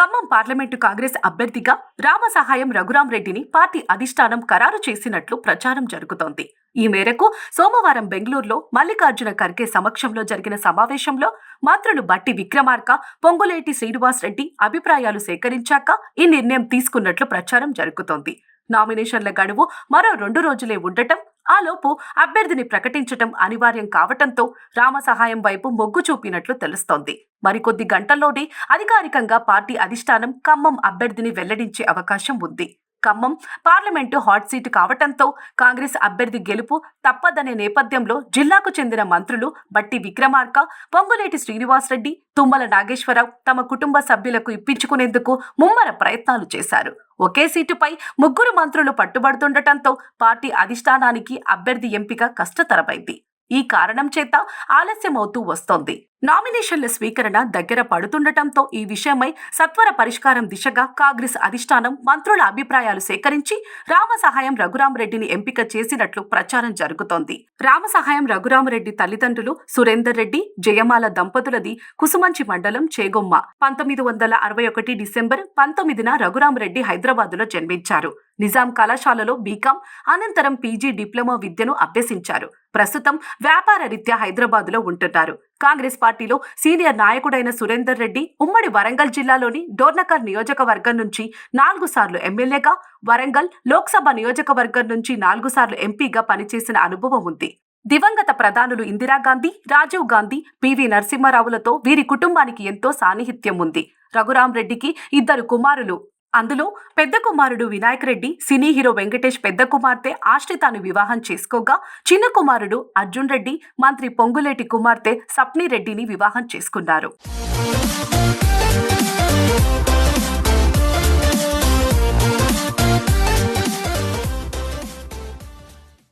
Khammam parliament Congress అభ్యర్థిగా రామ సహాయం రఘురాం రెడ్డిని పార్టీ అధిష్టానం ఖరారు చేసినట్లు ప్రచారం జరుగుతోంది. ఈ మేరకు సోమవారం బెంగళూరులో మల్లికార్జున ఖర్గే సమక్షంలో జరిగిన సమావేశంలో మంత్రులు బట్టి విక్రమార్క పొంగులేటి శ్రీనివాస్ రెడ్డి అభిప్రాయాలు సేకరించాక ఈ నిర్ణయం తీసుకున్నట్లు ప్రచారం జరుగుతోంది. నామినేషన్ల గడువు మరో రెండు రోజులే ఉండటం ఆలోపు అభ్యర్థిని ప్రకటించటం అనివార్యం కావటంతో రామ సహాయం వైపు మొగ్గు చూపినట్లు తెలుస్తోంది. మరికొద్ది గంటల్లోనే అధికారికంగా పార్టీ అధిష్టానం ఖమ్మం అభ్యర్థిని వెల్లడించే అవకాశం ఉంది. ఖమ్మం. పార్లమెంటు హాట్ సీటు కావటంతో కాంగ్రెస్ అభ్యర్థి గెలుపు తప్పదనే నేపథ్యంలో జిల్లాకు చెందిన మంత్రులు బట్టి విక్రమార్క పొంగులేటి శ్రీనివాసరెడ్డి తుమ్మల నాగేశ్వరరావు తమ కుటుంబ సభ్యులకు ఇప్పించుకునేందుకు ముమ్మర ప్రయత్నాలు చేశారు. ఒకే సీటుపై ముగ్గురు మంత్రులు పట్టుబడుతుండటంతో పార్టీ అధిష్టానానికి అభ్యర్థి ఎంపిక కష్టతరమైంది. ఈ కారణం చేత ఆలస్యమవుతూ వస్తోంది. నామినేషన్ల స్వీకరణ దగ్గర పడుతుండటంతో ఈ విషయమై సత్వర పరిష్కారం దిశగా కాంగ్రెస్ అధిష్టానం మంత్రుల అభిప్రాయాలు సేకరించి రామ సహాయం రఘురామరెడ్డిని ఎంపిక చేసినట్లు ప్రచారం జరుగుతోంది. రామ సహాయం రఘురామరెడ్డి తల్లిదండ్రులు సురేందర్ రెడ్డి జయమాల దంపతులది కుసుమంచి మండలం చేగొమ్మ. పంతొమ్మిది వందల అరవై ఒకటి డిసెంబర్ పంతొమ్మిదిన రఘురామరెడ్డి హైదరాబాదులో జన్మించారు. నిజాం కళాశాలలో బీకాం అనంతరం పీజీ డిప్లొమా విద్యను అభ్యసించారు. ప్రస్తుతం వ్యాపార రీత్యా హైదరాబాదులో ఉంటున్నారు. కాంగ్రెస్ పార్టీలో సీనియర్ నాయకుడైన సురేందర్ రెడ్డి ఉమ్మడి వరంగల్ జిల్లాలోని డోర్నకర్ నియోజకవర్గం నుంచి నాలుగు సార్లు ఎమ్మెల్యేగా వరంగల్ లోక్సభ నియోజకవర్గం నుంచి నాలుగు సార్లు ఎంపీగా పనిచేసిన అనుభవం ఉంది. దివంగత ప్రధానులు ఇందిరాగాంధీ రాజీవ్ గాంధీ పివి నరసింహారావులతో వీరి కుటుంబానికి ఎంతో సాన్నిహిత్యం ఉంది. రఘురాం రెడ్డికి ఇద్దరు కుమారులు. అందులో పెద్ద కుమారుడు వినాయక్ రెడ్డి సినీ హీరో వెంకటేష్ పెద్ద కుమార్తె ఆశ్రితాను వివాహం చేసుకోగా చిన్న కుమారుడు అర్జున్ రెడ్డి మంత్రి పొంగులేటి కుమార్తె సప్ని రెడ్డిని వివాహం చేసుకున్నారు.